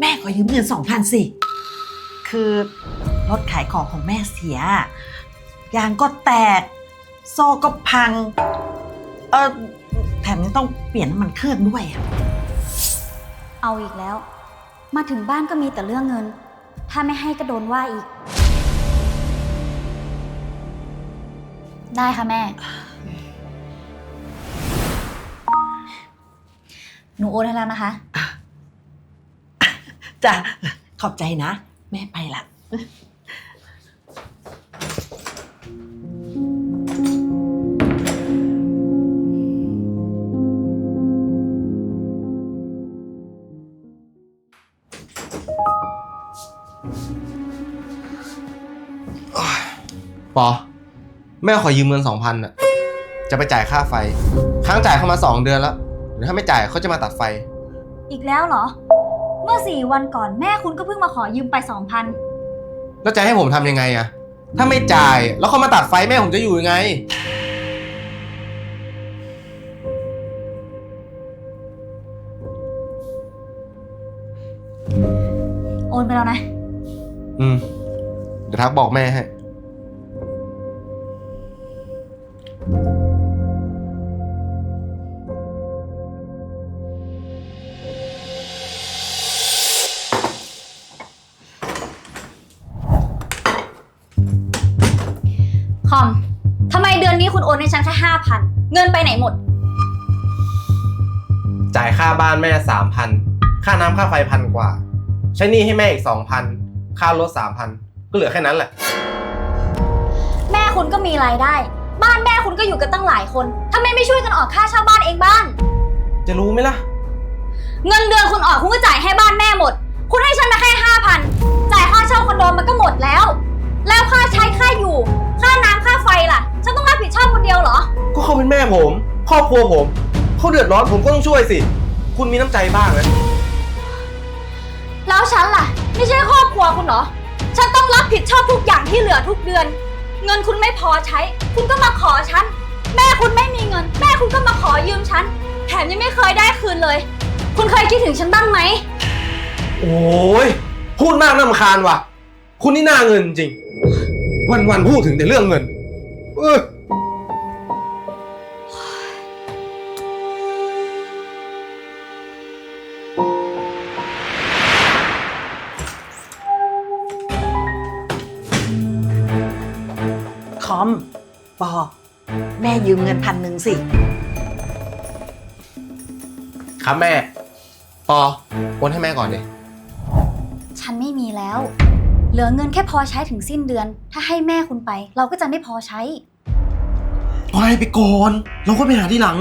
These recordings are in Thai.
แม่ขอยืมเงินสองพันสิ คือรถขายของของแม่เสีย ยางก็แตก โซ่ก็พัง เออแถมยังต้องเปลี่ยนน้ำมันเครื่องด้วยอะเอาอีกแล้ว มาถึงบ้านก็มีแต่เรื่องเงิน ถ้าไม่ให้ก็โดนว่าอีก ได้ค่ะแม่ หนูโอนให้แล้วนะคะ จ้ะขอบใจนะ แม่ไปละปอ แม่ขอยืมเงินสองพันอะจะไปจ่ายค่าไฟ ค้างจ่ายเข้ามาสองเดือนแล้วหรือถ้าไม่จ่ายเขาจะมาตัดไฟ อีกแล้วเหรอเมื่อสี่วันก่อนแม่คุณก็เพิ่งมาขอยืมไปสองพันแล้วจะให้ผมทำยังไงอะถ้าไม่จ่ายแล้วเขามาตัดไฟแม่ผมจะอยู่ยังไง โอนไปแล้วนะ อืมเดี๋ยวทักบอกแม่ให้ นนี้คุณโอนให้ฉันแค่ห้าพันเงินไปไหนหมด จ่ายค่าบ้านแม่สามพันค่าน้ำค่าไฟพันกว่า ใช้หนี้ให้แม่อีกสองพันค่ารถสามพันก็เหลือแค่นั้นแหละ แม่คุณก็มีรายได้ บ้านแม่คุณก็อยู่กันตั้งหลายคนทำไมไม่ช่วยกันออกค่าเช่าบ้านเองบ้างจะรู้ไหมล่ะ เงินเดือนคุณออกคุณก็จ่ายให้บ้านแม่หมด คุณให้ฉันมาแค่ห้าพันจ่ายค่าเช่าคอนโดมันก็หมดแล้ว แล้วค่าใช้ค่าอยู่ ค่าน้ำค่าไฟล่ะ ฉันต้องรับผิดชอบคนเดียวเหรอ ก็เขาเป็นแม่ผม ครอบครัวผมเขาเดือดร้อนผมก็ต้องช่วยสิ คุณมีน้ำใจบ้างนะแล้วฉันล่ะ ไม่ใช่ครอบครัวคุณเหรอ ฉันต้องรับผิดชอบทุกอย่างที่เหลือทุกเดือน เงินคุณไม่พอใช้ คุณก็มาขอฉัน แม่คุณไม่มีเงิน แม่คุณก็มาขอยืมฉัน แถมยังไม่เคยได้คืนเลย คุณเคยคิดถึงฉันบ้างไหม โอ้ยพูดมากน่ารำคาญว่ะ คุณนี่น่าเงินจริงวันวันๆพูดถึงแต่เรื่องเงิน เออคอม ปอ แม่ยืมเงินพันหนึ่งสิ ครับแม่ ปอโอนให้แม่ก่อนดิฉันไม่มีแล้ว เหลือเงินแค่พอใช้ถึงสิ้นเดือน ถ้าให้แม่คุณไป เราก็จะไม่พอใช้ ปล่อยไปก่อน เราก็ไปหาทีหลัง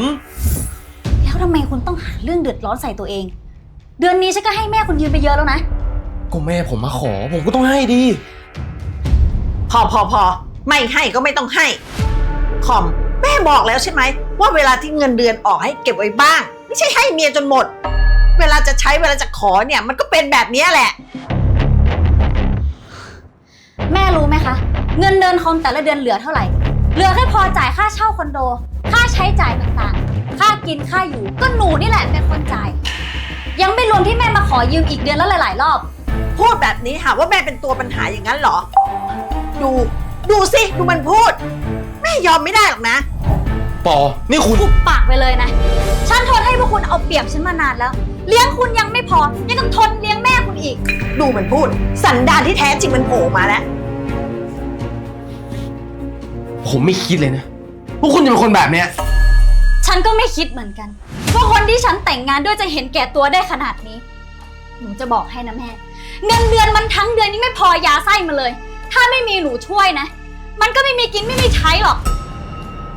แล้วทำไมคุณต้องหาเรื่องเดือดร้อนใส่ตัวเอง เดือนนี้ฉันก็ให้แม่คุณยืมไปเยอะแล้วนะ ก็แม่ผมมาขอ ผมก็ต้องให้ดี พอพอพอไม่ให้ก็ไม่ต้องให้ คอม แม่บอกแล้วใช่ไหม ว่าเวลาที่เงินเดือนออกให้เก็บไว้บ้าง ไม่ใช่ให้เมียจนหมด เวลาจะใช้เวลาจะขอเนี่ย มันก็เป็นแบบเนี้ยแหละ แม่รู้ไหมคะ เงินเดือนคอมแต่ละเดือนเหลือเท่าไหร่ เหลือแค่พอจ่ายค่าเช่าคอนโด ค่าใช้จ่ายต่างๆ ค่ากินค่าอยู่ ก็หนูนี่แหละเป็นคนจ่าย ยังไม่รวมที่แม่มาขอยืมอีกเดือนละหลายๆรอบ พูดแบบนี้หาว่าแม่เป็นตัวปัญหาอย่างนั้นเหรอ ดู ดูสิ ดูมันพูด แม่ยอมไม่ได้หรอกนะ ปอ นี่คุณปุบปากไปเลยนะ ฉันทนให้พวกคุณเอาเปรียบฉันมานานแล้ว เลี้ยงคุณยังไม่พอ ยังต้องทนเลี้ยงแม่คุณอีก ดูมันพูด สันดานที่แท้จริงมันโผล่มาแล้ว ผมไม่คิดเลยนะพวกคุณจะเป็นคนแบบเนี้ย ฉันก็ไม่คิดเหมือนกันว่าคนที่ฉันแต่งงานด้วยจะเห็นแก่ตัวได้ขนาดนี้ หนูจะบอกให้นะแม่ เงินเดือนมันทั้งเดือนนี้ไม่พอยาไส้มาเลย ถ้าไม่มีหนูช่วยนะ มันก็ไม่มีกินไม่มีใช้หรอก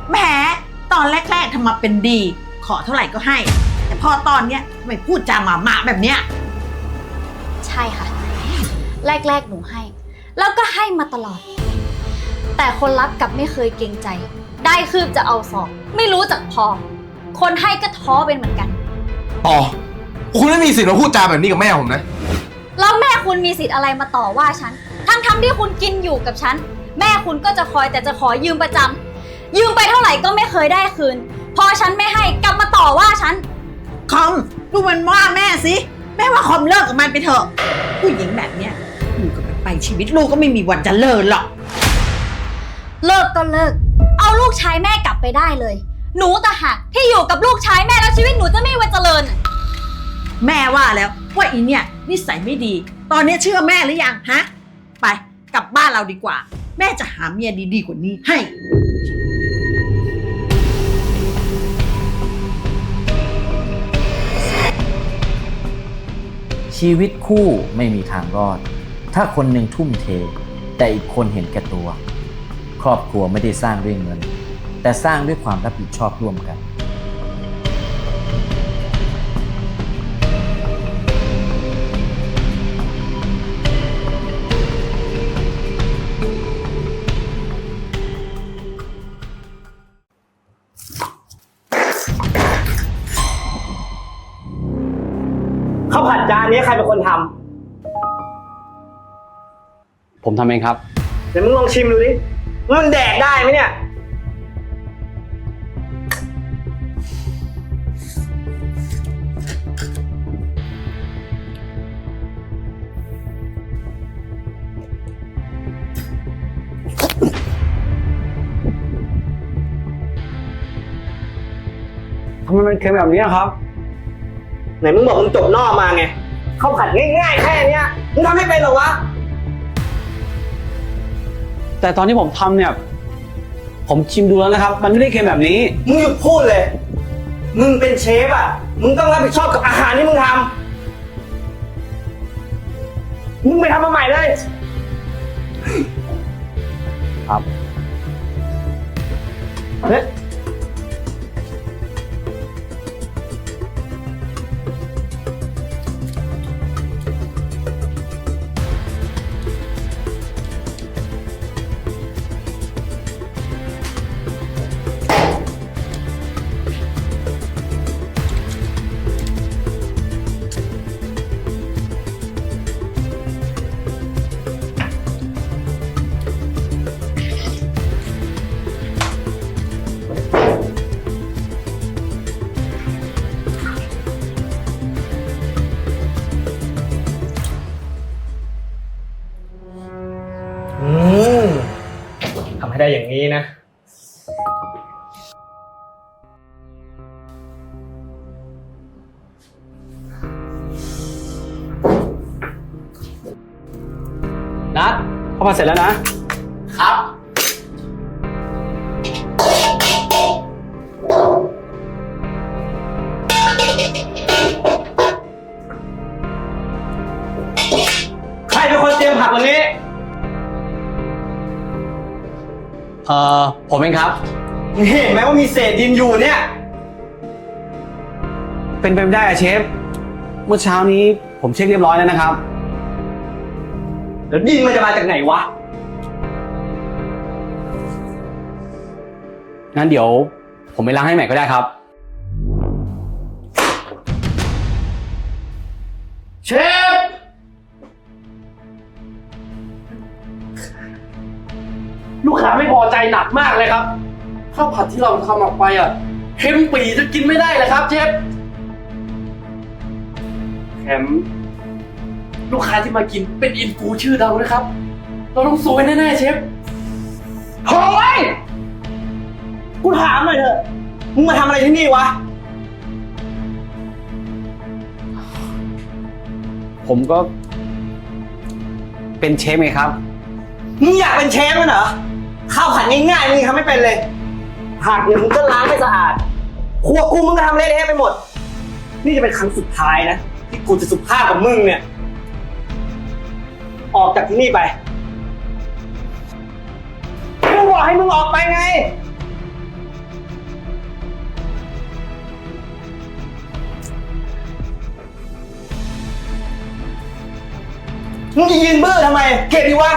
แหมตอนแรกๆทำมาเป็นดี ขอเท่าไหร่ก็ให้ แต่พอตอนเนี้ยทำไมพูดจาหมาหมาๆแบบเนี้ย ใช่ค่ะ แรกๆหนูให้ แล้วก็ให้มาตลอด แต่คนรับกลับไม่เคยเกรงใจ ได้คืบจะเอาสอง ไม่รู้จักพอ คนให้ก็ท้อเป็นเหมือนกันปอคุณไม่มีสิทธิ์มาพูดจาแบบนี้กับแม่ผมนะ แล้วแม่คุณมีสิทธิ์อะไรมาต่อว่าฉัน ทั้งทที่คุณกินอยู่กับฉัน แม่คุณก็จะคอยแต่จะขอยืมประจำยืมไปเท่าไหร่ก็ไม่เคยได้คืน พอฉันไม่ให้กลับมาต่อว่าฉัน คอมดูมันว่าแม่สิแม่ว่าคอมเลิกกับมันไปเถอะ ผู้หญิงแบบเนี้ยอยู่กับมันไปชีวิตลูกก็ไม่มีวันเจะเลิศหรอก เลิกก็เลิก เอาลูกชายแม่กลับไปได้เลย หนูต่างหากที่อยู่กับลูกชายแม่แล้วชีวิตหนูจะไม่มีวันเจริญอะแม่ว่าแล้วว่าอีเนี่ยนิสัยไม่ดี ตอนนี้เชื่อแม่หรือยังฮะ ไปกลับบ้านเราดีกว่า แม่จะหาเมียดีๆกว่านี้ให้ ชีวิตคู่ไม่มีทางรอด ถ้าคนหนึ่งทุ่มเท แต่อีกคนเห็นแก่ตัว ครอบครัวไม่ได้สร้างด้วยเงิน แต่สร้างด้วยความรับผิดชอบร่วมกัน ข้าวผัดจานนี้ใครเป็นคนทผมทำเองครับำเดี๋ยวมึงลองชิมดูดิว่า มันแดกได้ไหมเนี่ย ทำไมมันเค็มแบบนี้ครับ ไหนมึงบอกมึงจบนอกมาไงข้าวผัดง่ายๆแค่เนี้ยมึงทำให้เป็นเหรอวะ แต่ตอนที่ผมทำเนี่ย ผมชิมดูแล้วนะครับ มันไม่ได้เค็มแบบนี้ มึงหยุดพูดเลย มึงเป็นเชฟอะ มึงต้องรับผิดชอบกับอาหารที่มึงทำ มึงไปทำมาใหม่เลย ครับ เฮ้ย นี้นะ นัดเข้ามาเสร็จแล้วนะ ครับ อ่อผมเองครับเห็นไหมว่ามีเศษดินอยู่เนี่ย เป็นไปไม่ได้อะเชฟ เมื่อเช้านี้ผมเช็คเรียบร้อยแล้วนะครับ แล้วดินมันจะมาจากไหนวะ งั้นเดี๋ยว ผมไปล้างให้ใหม่ก็ได้ครับ ลูกค้าไม่พอใจหนักมากเลยครับข้าวผัดที่เราทำออกไปอะเค็มปีจะกินไม่ได้เลยครับเชฟแถมลูกค้าที่มากินเป็นอินฟูชื่อดังนะครับ เราต้องซวยแน่ๆเชฟโอ้ยกูถามหน่อยเถอะ มึงมาทำอะไรที่นี่วะ ผมก็ เป็นเชฟไงครับ มึงอยากเป็นเชฟมั้ยเหรอ ข้าวผัดง่ายๆมึงยังทำไม่เป็นเลย ผักเนี่ยมึงก็ล้างไม่สะอาดครัวกูมึงก็ทำเละเทะไปหมด นี่จะเป็นครั้งสุดท้ายนะ ที่กูจะสุภาพกับมึงเนี่ย ออกจากที่นี่ไปกูบอกให้มึงออกไปไง มึงจะยืนเบื้อทำไม เก็บดีวะ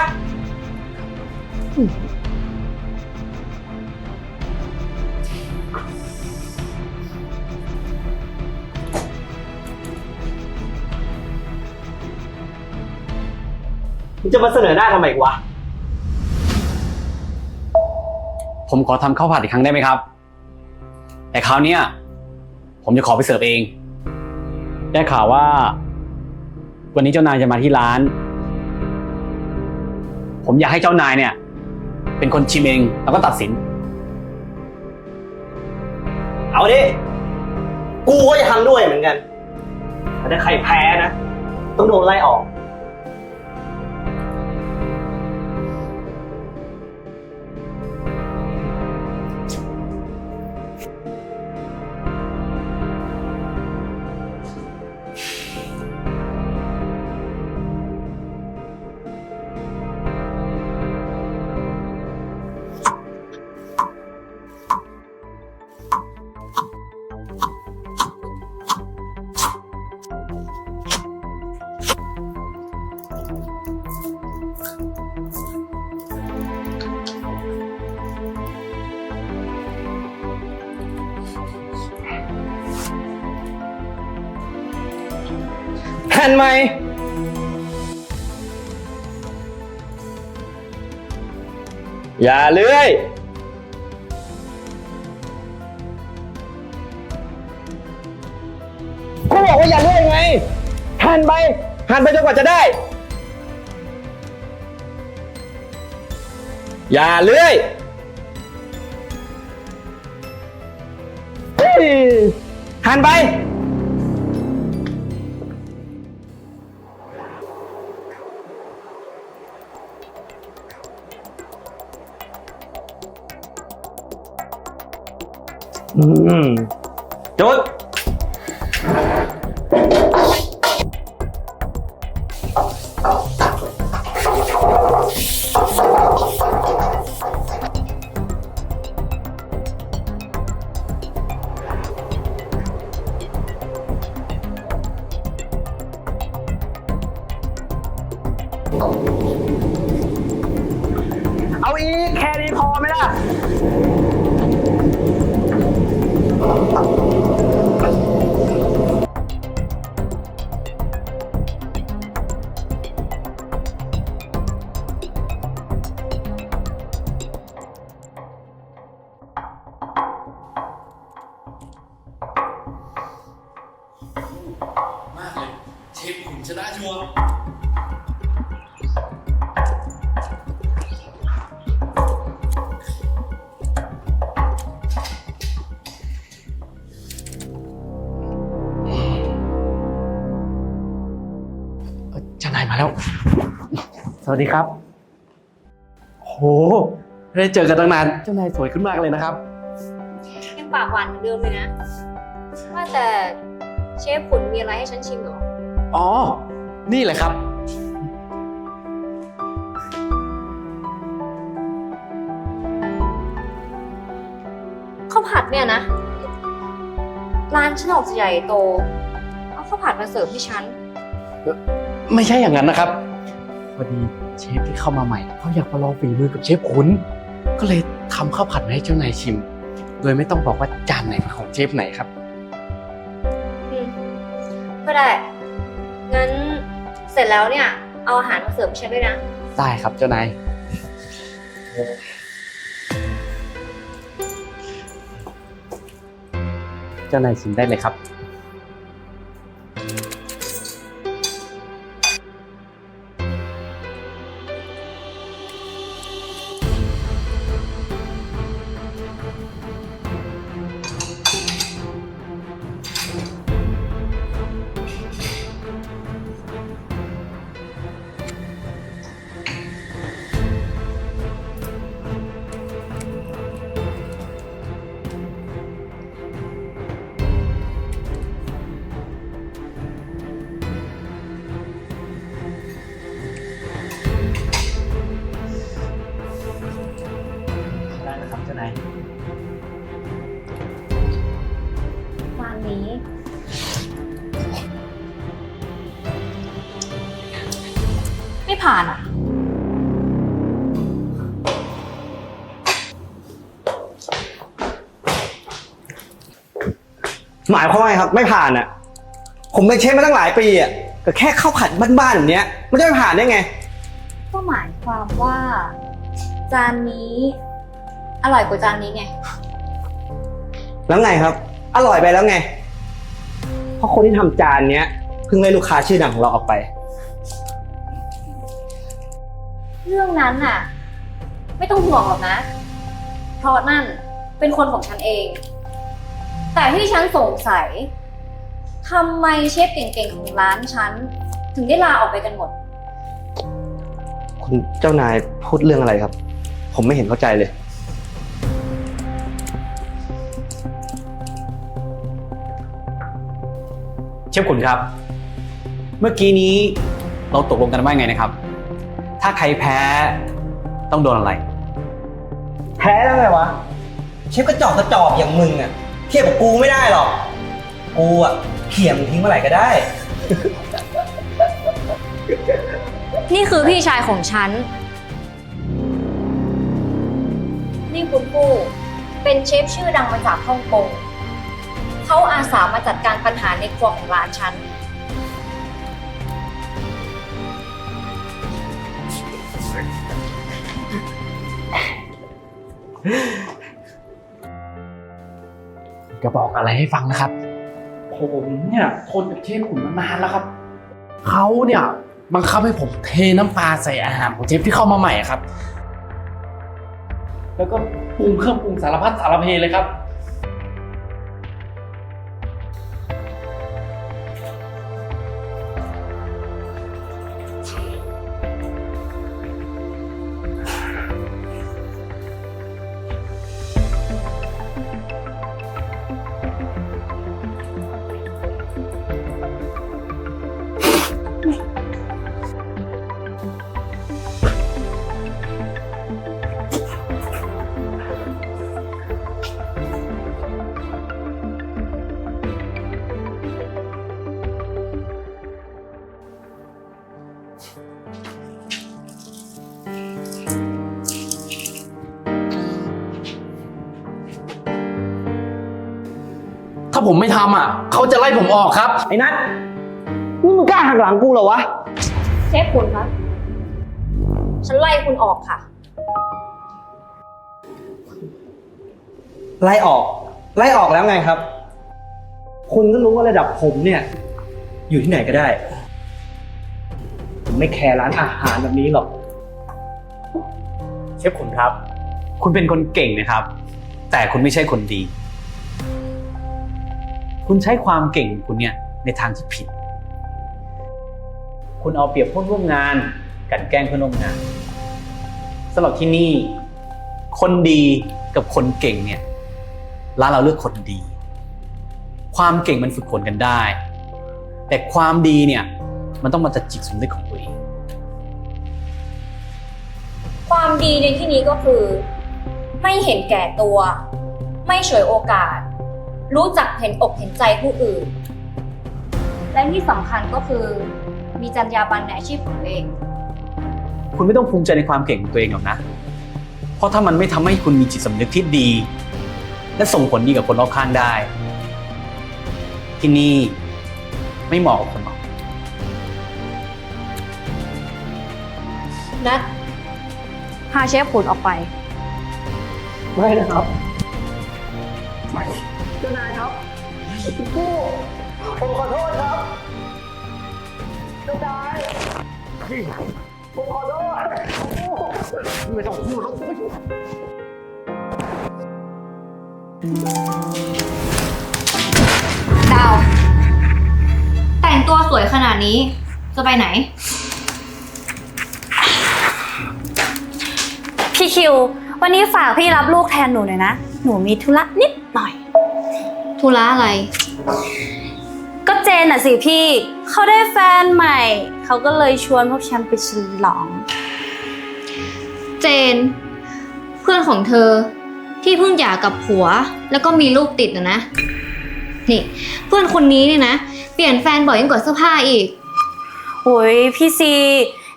มึงจะมาเสนอหน้าทำไมวะ ผมขอทำข้าวผัดอีกครั้งได้ไหมครับ แต่คราวเนี้ยผมจะขอไปเสิร์ฟเอง ได้ข่าวว่า วันนี้เจ้านายจะมาที่ร้าน ผมอยากให้เจ้านายเนี่ย เป็นคนชิมเองแล้วก็ตัดสิน เอาดิ กูก็จะทำด้วยเหมือนกันแต่ถ้าใครแพ้นะ ต้องโดนไล่ออก แผ่นไหมอย่าเลื่อย กูบอกว่าอย่าเลื่อยไงหันไปหันไปจนกว่าจะได้ อย่าเลื่อยเฮ้ยหันไป อืมจุ สวัสดีครับ โหไม่ได้เจอกันตั้งนาน เจ้านายสวยขึ้นมากเลยนะครับ ยังปากหวานเหมือนเดิมเลยนะ ว่าแต่เชฟขุนมีอะไรให้ฉันชิมเหรอ อ๋อ นี่แหละครับ ข้าวผัดเนี่ยนะ ร้านฉันออกจะใหญ่โต เอาข้าวผัดมาเสิร์ฟให้ฉัน ไม่ใช่อย่างนั้นนะครับ พอดีเชฟที่เข้ามาใหม่เขาอยากมาลองฝีมือกับเชฟขุนก็เลยทำข้าวผัดมาให้เจ้านายชิม โดยไม่ต้องบอกว่าจานไหนเป็นของเชฟไหนครับ อืมก็ได้ งั้นเสร็จแล้วเนี่ย เอาอาหารมาเสิร์ฟให้ฉันด้วยนะ ได้ครับเจ้านายเจ้านายชิมได้เลยครับ หมายความว่าไงครับ ไม่ผ่านอะ ผมไปเช็คมาตั้งหลายปีอะก็แค่เข้าผัดบ้านๆแบบเนี้ยไมันจะไม่ผ่านได้ไง ก็หมายความว่า จานนี้ อร่อยกว่าจานนี้ไง แล้วไงครับ อร่อยไปแล้วไง เพราะคนที่ทำจานเนี้ยเพิ่งไล่ลูกค้าชื่อดังของเราออกไป เรื่องนั้นน่ะ ไม่ต้องห่วงหรอกนะ เพราะนั่นเป็นคนของฉันเอง แต่ที่ฉันสงสัยทำไมเชฟเก่งๆของร้านฉัน ถึงได้ลาออกไปกันหมด คุณเจ้านายพูดเรื่องอะไรครับ ผมไม่เห็นเข้าใจเลย เชฟขุนครับ เมื่อกี้นี้เราตกลงกันว่าไงนะครับ ถ้าใครแพ้ต้องโดนอะไร แพ้แล้วไงวะ เชฟกระจอกกระจอกอย่างมึงอะ เทียบกับกูไม่ได้หรอก กูอะเขี่ยมงทิ้งเมื่อไหร่ก็ได้ นี่คือพี่ชายของฉัน นี่คุณผู้เป็นเชฟชื่อดังมาจากฮ่องกง เขาอาสามาจัดการปัญหาในครัวของร้านฉัน จะบอกอะไรให้ฟังนะครับ ผมเนี่ยทนกับเชฟขุนมานานแล้วครับ เขาเนี่ยบังคับให้ผมเทน้ำปลาใส่อาหารของเชฟที่เข้ามาใหม่อะครับ แล้วก็ปรุงเครื่องปรุงสารพัดสารเพเลยครับ ผมไม่ทำอะ เขาจะไล่ผมออกครับ ไอ้นัทนี่มึงกล้าหักหลังกูเหรอวะ เชฟคุณคะ ฉันไล่คุณออกค่ะ ไล่ออก ไล่ออกแล้วไงครับ คุณก็รู้ว่าระดับผมเนี่ย อยู่ที่ไหนก็ได้ ผมไม่แคร์ร้านอาหารแบบนี้หรอก เชฟขุนครับ คุณเป็นคนเก่งนะครับ แต่คุณไม่ใช่คนดี คุณใช้ความเก่งคุณเนี่ยในทางที่ผิด คุณเอาเปรียบเพื่อนร่วมงานกันแกล้งเพื่อนร่วมงานสำหรับที่นี่ คนดีกับคนเก่งเนี่ยร้านเราเลือกคนดี ความเก่งมันฝึกฝนกันได้ แต่ความดีเนี่ยมันต้องมาจากจิตสำนึกของตัวเอง ความดีในที่นี้ก็คือ ไม่เห็นแก่ตัว ไม่ฉวยโอกาส รู้จักเห็นอกเห็นใจผู้อื่น และที่สำคัญก็คือมีจรรยาบรรณในอาชีพของตัวเอง คุณไม่ต้องภูมิใจในความเก่งของตัวเองหรอกนะ เพราะถ้ามันไม่ทำให้คุณมีจิตสำนึกที่ดี และส่งผลดีกับคนรอบข้างได้ ที่นี่ไม่เหมาะกับคุณหรอก นัดพาเชฟขุนออกไป ไม่นะครับเจ้านายครับคุณกู้ผมขอโทษครับเจ้านายผมขอโทษไม่ต้องพูดหรอกดาว แต่งตัวสวยขนาดนี้ จะไปไหน พี่คิว วันนี้ฝากพี่รับลูกแทนหนูหน่อยนะ หนูมีธุระนิดหน่อย ธุระอะไร ก็เจนอะสิพี่ เขาได้แฟนใหม่ เขาก็เลยชวนพวกฉันไปฉลอง เจน เพื่อนของเธอที่เพิ่งหย่ากับผัว แล้วก็มีลูกติดนะนะ นี่ เพื่อนคนนี้เนี่ยนะ เปลี่ยนแฟนบ่อยยิ่งกว่าเสื้อผ้าอีก โอ้ยพี่ซี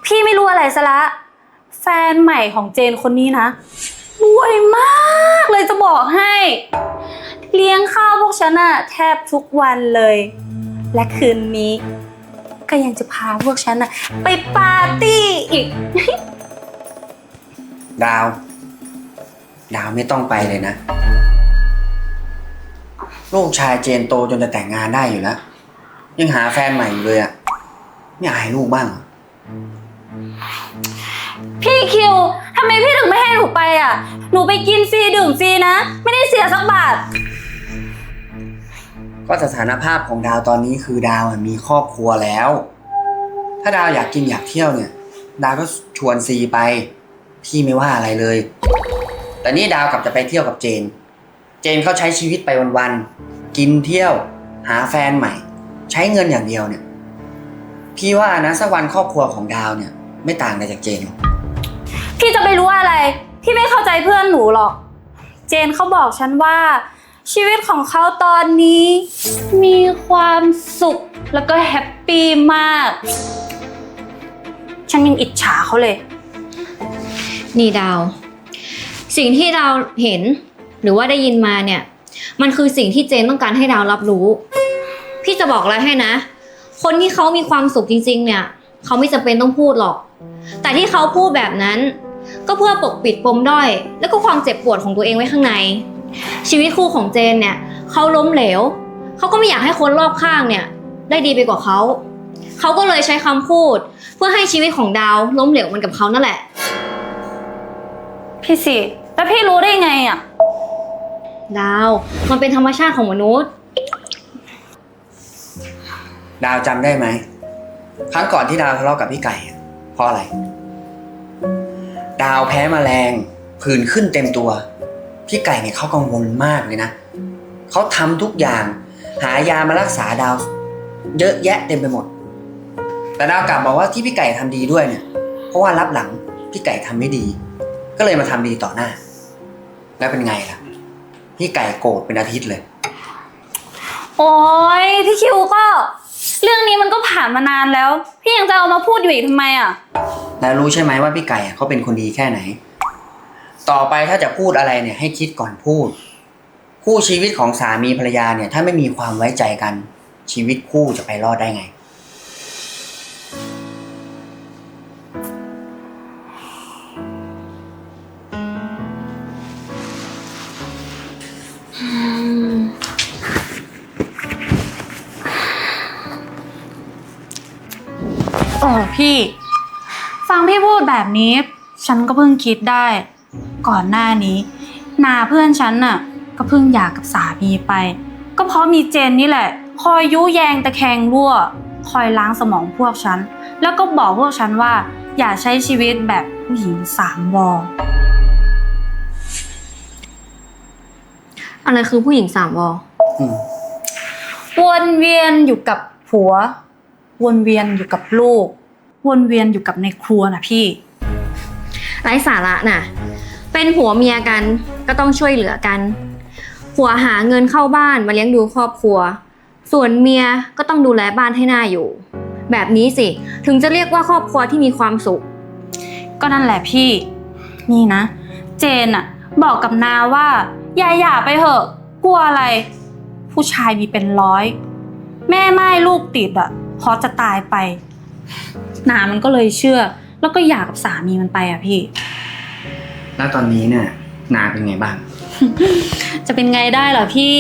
พี่ไม่รู้อะไรซะละ แฟนใหม่ของเจนคนนี้นะรวยมากเลยจะบอกให้ เลี้ยงข้าวพวกฉันอะแทบทุกวันเลย และคืนนี้ ก็ยังจะพาพวกฉันอะไปปาร์ตี้อีก ดาว ดาวไม่ต้องไปเลยนะ ลูกชายเจนโตจนจะแต่งงานได้อยู่แล้ว ยังหาแฟนใหม่อยู่เลยอะไม่อายลูกบ้างเหรอพี่คิวทำไมพี่ถึงไม่ให้หนูไปอะ หนูไปกินฟรีดื่มฟรีนะ ไม่ได้เสียสักบาท ก็สถานภาพของดาวตอนนี้คือดาวมีครอบครัวแล้ว ถ้าดาวอยากกินอยากเที่ยวเนี่ย ดาวก็ชวนซีไป พี่ไม่ว่าอะไรเลย แต่นี่ดาวกลับจะไปเที่ยวกับเจน เจนเขาใช้ชีวิตไปวันๆ กินเที่ยว หาแฟนใหม่ ใช้เงินอย่างเดียวเนี่ย พี่ว่านะสักวันครอบครัวของดาวเนี่ย ไม่ต่างอะไรจากเจนหรอกพี่จะไปรู้อะไร พี่ไม่เข้าใจเพื่อนหนูหรอก เจนเขาบอกฉันว่า ชีวิตของเขาตอนนี้ มีความสุขแล้วก็แฮปปี้มาก ฉันยังอิจฉาเขาเลย นี่ดาว สิ่งที่ดาวเห็นหรือว่าได้ยินมาเนี่ย มันคือสิ่งที่เจนต้องการให้ดาวรับรู้ พี่จะบอกอะไรให้นะ คนที่เขามีความสุขจริง ๆ เนี่ย เขาไม่จำเป็นต้องพูดหรอก แต่ที่เขาพูดแบบนั้น ก็เพื่อปกปิดปมด้อย แล้วก็ความเจ็บปวดของตัวเองไว้ข้างใน ชีวิตคู่ของเจนเนี่ยเขาล้มเหลว เขาก็ไม่อยากให้คนรอบข้างเนี่ย ได้ดีไปกว่าเขา เขาก็เลยใช้คำพูด เพื่อให้ชีวิตของดาวล้มเหลวเหมันกับเขานั่นแหละ พี่สิแล้วพี่รู้ได้ไงอะ ดาว มันเป็นธรรมชาติของมนุษย์ ดาวจำได้ไหม ครั้งก่อนที่ดาวทะเลาะกับพี่ไก่อะเพราะอะไร ดาวแพ้แมลงผื่นขึ้นเต็มตัว พี่ไก่เนี่ยเขากังวลมากเลยนะเขาทำทุกอย่าง หายามารักษาดาว เยอะแยะเต็มไปหมด แต่ดาวกลับบอกว่าที่พี่ไก่ทำดีด้วยเนี่ย เพราะว่ารับหลังพี่ไก่ทำไม่ดี ก็เลยมาทำดีต่อหน้า แล้วเป็นไงล่ะ พี่ไก่โกรธเป็นอาทิตย์เลย โอ้ยพี่คิวก็ เรื่องนี้มันก็ผ่านมานานแล้ว พี่ยังจะเอามาพูดอยู่อีกทำไมอะ แล้วรู้ใช่ไหมว่าพี่ไก่อะเขาเป็นคนดีแค่ไหน ต่อไปถ้าจะพูดอะไรเนี่ยให้คิดก่อนพูด คู่ชีวิตของสามีภรรยาเนี่ยถ้าไม่มีความไว้ใจกัน ชีวิตคู่จะไปรอดได้ไงเออพี่ ฟังพี่พูดแบบนี้ ฉันก็เพิ่งคิดได้ ก่อนหน้านี้ นาเพื่อนฉันน่ะ ก็เพิ่งหย่ากับสามีไป ก็เพราะมีเจนนี่แหละ คอยยุแยงตะแคงรั่ว คอยล้างสมองพวกฉัน แล้วก็บอกพวกฉันว่า อย่าใช้ชีวิตแบบผู้หญิงสามวออะไรคือผู้หญิงสามวออืมวนเวียนอยู่กับผัว วนเวียนอยู่กับลูก วนเวียนอยู่กับในครัวนะพี่ไร้สาระน่ะ เป็นผัวเมียกันก็ต้องช่วยเหลือกัน ผัวหาเงินเข้าบ้านมาเลี้ยงดูครอบครัว ส่วนเมียก็ต้องดูแลบ้านให้น่าอยู่ แบบนี้สิถึงจะเรียกว่าครอบครัวที่มีความสุข ก็นั่นแหละพี่ นี่นะ เจนอะบอกกับนาว่าอย่าหย่าไปเถอะ กลัวอะไร ผู้ชายมีเป็นร้อย แม่ไม้ลูกติดอะเพราะจะตายไป นามันก็เลยเชื่อ แล้วก็หย่ากับสามีมันไปอะพี่ แล้วตอนนี้เนี่ยนาเป็นไงบ้าง จะเป็นไงได้เหรอพี่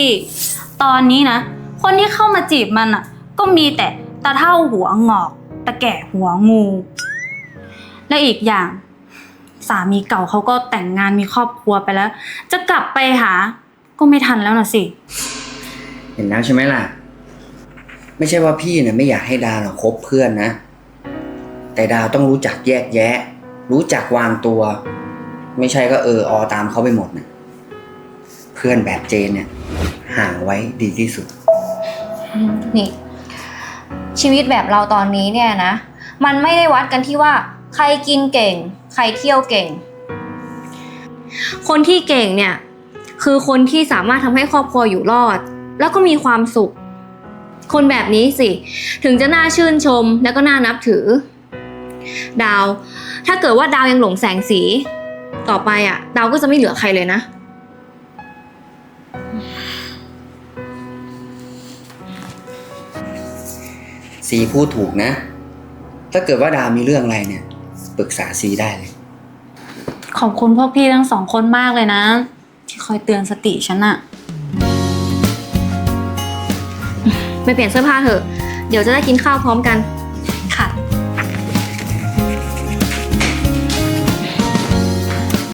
ตอนนี้นะ คนที่เข้ามาจีบมันอะ ก็มีแต่ตาเท่าหัวงอกตาแก่หัวงู และอีกอย่าง สามีเก่าเขาก็แต่งงานมีครอบครัวไปแล้ว จะกลับไปหา ก็ไม่ทันแล้วนะสิ เห็นแล้วใช่ไหมล่ะ ไม่ใช่ว่าพี่เนี่ยไม่อยากให้ดาวน่ะคบเพื่อนนะ แต่ดาวต้องรู้จักแยกแยะ รู้จักวางตัว ไม่ใช่ก็เอออตามเขาไปหมดนะเพื่อนแบบเจนเนี่ยห่างไว้ดีที่สุด นี่ ชีวิตแบบเราตอนนี้เนี่ยนะ มันไม่ได้วัดกันที่ว่า ใครกินเก่ง ใครเที่ยวเก่ง คนที่เก่งเนี่ย คือคนที่สามารถทำให้ครอบครัวอยู่รอด แล้วก็มีความสุข คนแบบนี้สิ ถึงจะน่าชื่นชมแล้วก็น่านับถือ ดาว ถ้าเกิดว่าดาวยังหลงแสงสี ต่อไปอะ ดาวก็จะไม่เหลือใครเลยนะ ซีพูดถูกนะ ถ้าเกิดว่าดาวมีเรื่องอะไรเนี่ย ปรึกษาซีได้เลย ขอบคุณพวกพี่ทั้งสองคนมากเลยนะ ที่คอยเตือนสติฉันอะไปเปลี่ยนเสื้อผ้าเถอะ เดี๋ยวจะได้กินข้าวพร้อมกัน